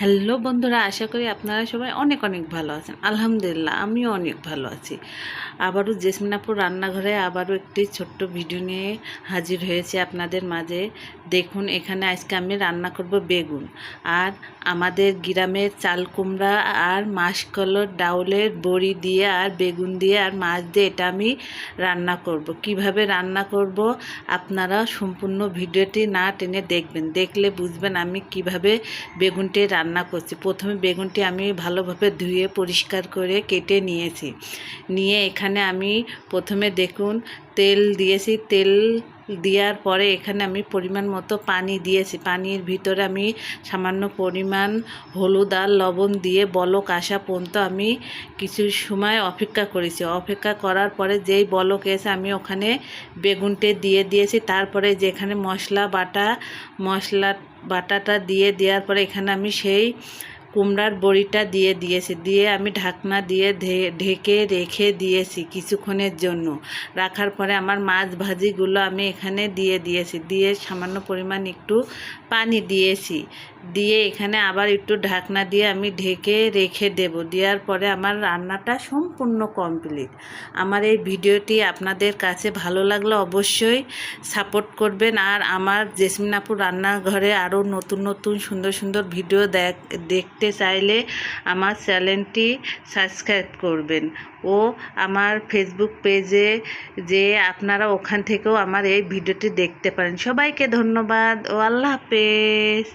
Hello বন্ধুরা, আশা করি আপনারা সবাই অনেক অনেক ভালো আছেন। আলহামদুলিল্লাহ, আমিও অনেক ভালো আছি। আবারও জেসমিনাপুর রান্নাঘরে আবারও একটি ছোট্ট ভিডিও নিয়ে হাজির হয়েছে আপনাদের মাঝে। দেখুন, এখানে আজকে আমি রান্না করব বেগুন। আর আমাদের গ্রামের চাল কুমড়া আর মাসকলর ডাউলের বড়ি দিয়ে আর বেগুন দিয়ে আর মাছ দিয়ে এটা আমি রান্না করব। কীভাবে রান্না করব আপনারা সম্পূর্ণ ভিডিওটি না টেনে দেখবেন। দেখলে বুঝবেন আমি কীভাবে বেগুনটি রান্না করছি। প্রথমে বেগুনটি আমি ভালোভাবে ধুয়ে পরিষ্কার করে কেটে নিয়েছি। নিয়ে এখানে আমি প্রথমে দেখুন, তেল দিয়েছি। তেল দেওয়ার পরে এখানে আমি পরিমাণ মতো পানি দিয়েছি। পানির ভিতরে আমি সামান্য পরিমাণ হলুদ আর লবণ দিয়ে বলক আসা পর্যন্ত আমি কিছু সময় অপেক্ষা করেছি। অপেক্ষা করার পরে যেই বলক এসে আমি ওখানে বেগুনটে দিয়ে দিয়েছি। তারপরে যেখানে মশলা বাটা, মশলা বাটাটা দিয়ে দেওয়ার পরে এখানে আমি সেই কুমড়ার বড়িটা দিয়ে দিয়েছি, দিয়ে আমি ঢাকনা দিয়ে ঢেকে রেখে দিয়েছি কিছুক্ষণের জন্য। রাখার পরে আমার মাছ ভাজিগুলো আমি এখানে দিয়ে দিয়েছি, দিয়ে সামান্য পরিমাণ একটু পানি দিয়েছি। দিয়ে এখানে আবার একটু ঢাকনা দিয়ে আমি ঢেকে রেখে দেব। দেওয়ার পরে আমার রান্নাটা সম্পূর্ণ কমপ্লিট। আমার এই ভিডিওটি আপনাদের কাছে ভালো লাগলে অবশ্যই সাপোর্ট করবেন। আর আমার জেসমিনাপুর রান্নাঘরে আরও নতুন নতুন সুন্দর সুন্দর ভিডিও দেখ দেখ দেখতে চাইলে আমার চ্যানেলটি সাবস্ক্রাইব করবেন। ও আমার ফেসবুক পেজে যে আপনারা ওখান থেকেও আমার এই ভিডিওটি দেখতে পারেন। সবাইকে ধন্যবাদ। ও আল্লাহ হাফেজ।